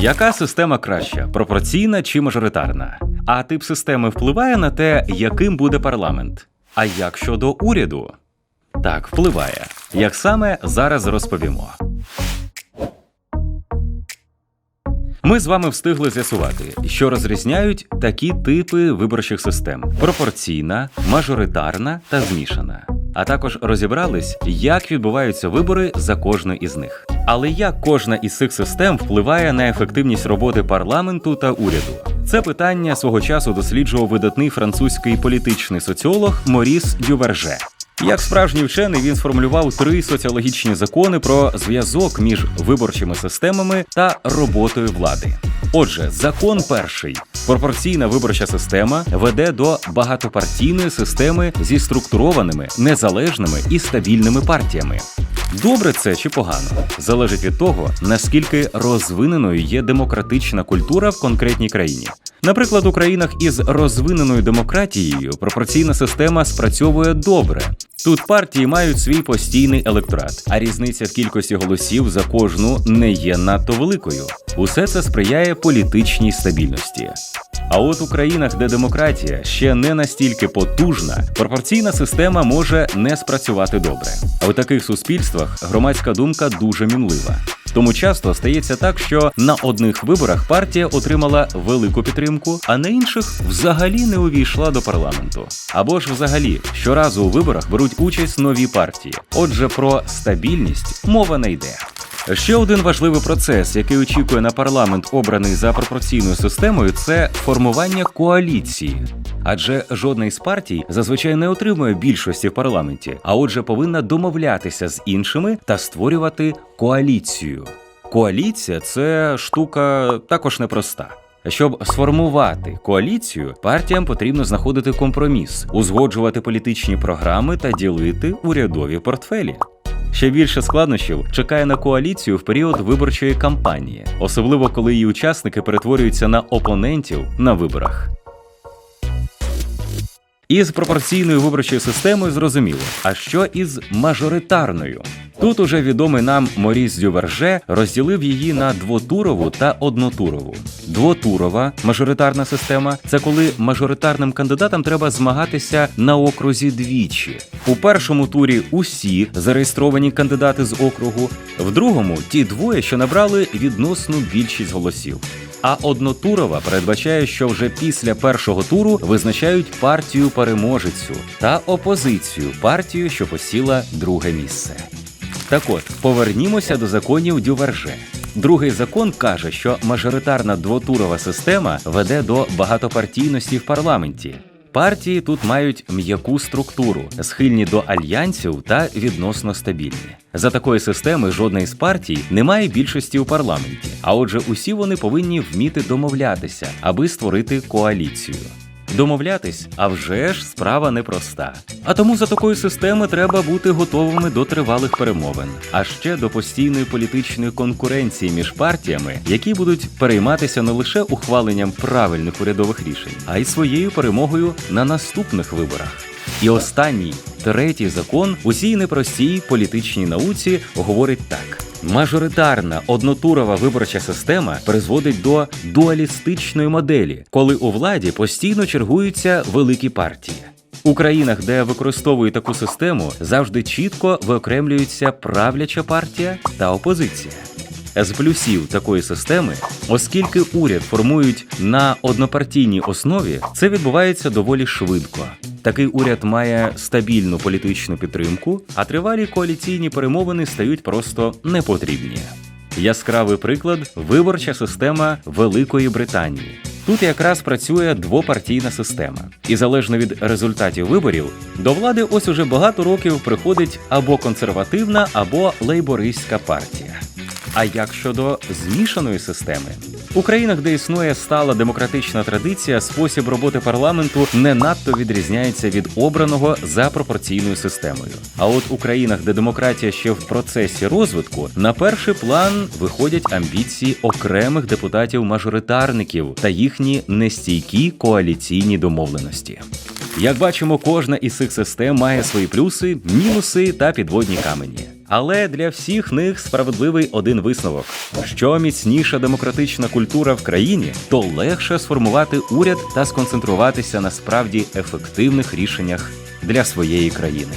Яка система краща пропорційна чи мажоритарна? А тип системи впливає на те, яким буде парламент. А як щодо уряду? Так, впливає. Як саме зараз розповімо. Ми з вами встигли з'ясувати, що розрізняють такі типи виборчих систем: пропорційна, мажоритарна та змішана. А також розібрались, як відбуваються вибори за кожну із них. Але як кожна із цих систем впливає на ефективність роботи парламенту та уряду? Це питання свого часу досліджував видатний французький політичний соціолог Моріс Дюверже. Як справжній вчений він сформулював три соціологічні закони про зв'язок між виборчими системами та роботою влади. Отже, закон перший: пропорційна виборча система веде до багатопартійної системи зі структурованими, незалежними і стабільними партіями. Добре це чи погано залежить від того, наскільки розвиненою є демократична культура в конкретній країні. Наприклад, у країнах із розвиненою демократією пропорційна система спрацьовує добре. Тут партії мають свій постійний електорат, а різниця в кількості голосів за кожну не є надто великою. Усе це сприяє політичній стабільності. А от у країнах, де демократія ще не настільки потужна, пропорційна система може не спрацювати добре. А у таких суспільствах громадська думка дуже мінлива. Тому часто стається так, що на одних виборах партія отримала велику підтримку, а на інших взагалі не увійшла до парламенту. Або ж взагалі щоразу у виборах беруть участь нові партії. Отже, про стабільність мова не йде. Ще один важливий процес, який очікує на парламент, обраний за пропорційною системою, це формування коаліції. Адже жодна із партій зазвичай не отримує більшості в парламенті, а отже, повинна домовлятися з іншими та створювати коаліцію. Коаліція це штука також непроста. Щоб сформувати коаліцію, партіям потрібно знаходити компроміс, узгоджувати політичні програми та ділити урядові портфелі. Ще більше складнощів чекає на коаліцію в період виборчої кампанії, особливо коли її учасники перетворюються на опонентів на виборах. Із пропорційною виборчою системою зрозуміло. А що із мажоритарною? Тут уже відомий нам Моріс Дюверже розділив її на двотурову та однотурову. Двотурова мажоритарна система це коли мажоритарним кандидатам треба змагатися на окрузі двічі. У першому турі усі зареєстровані кандидати з округу, в другому ті двоє, що набрали відносну більшість голосів. А однотурова передбачає, що вже після першого туру визначають партію переможецю та опозицію партію, що посіла друге місце. Так от повернімося до законів Дюверже. Другий закон каже, що мажоритарна двотурова система веде до багатопартійності в парламенті. Партії тут мають м'яку структуру, схильні до альянсів та відносно стабільні. За такої системи жодна із партій не має більшості у парламенті. А отже, усі вони повинні вміти домовлятися, аби створити коаліцію. Домовлятись, а вже ж справа непроста. А тому за такої системи треба бути готовими до тривалих перемовин, а ще до постійної політичної конкуренції між партіями, які будуть перейматися не лише ухваленням правильних урядових рішень, а й своєю перемогою на наступних виборах. І останній третій закон у цій непростій політичній науці говорить так. Мажоритарна однотурова виборча система призводить до дуалістичної моделі, коли у владі постійно чергуються великі партії. У країнах, де використовують таку систему, завжди чітко виокремлюється правляча партія та опозиція. З плюсів такої системи, оскільки уряд формують на однопартійній основі, це відбувається доволі швидко. Такий уряд має стабільну політичну підтримку, а тривалі коаліційні перемовини стають просто непотрібні. Яскравий приклад виборча система Великої Британії. Тут якраз працює двопартійна система, і залежно від результатів виборів, до влади ось уже багато років приходить або консервативна, або лейбористська партія. А як щодо змішаної системи? У країнах, де існує стала демократична традиція, спосіб роботи парламенту не надто відрізняється від обраного за пропорційною системою. А от у країнах, де демократія ще в процесі розвитку, на перший план виходять амбіції окремих депутатів-мажоритарників та їхні нестійкі коаліційні домовленості. Як бачимо, кожна із цих систем має свої плюси, мінуси та підводні камені. Але для всіх них справедливий один висновок: що міцніша демократична культура в країні, то легше сформувати уряд та сконцентруватися на справді ефективних рішеннях для своєї країни.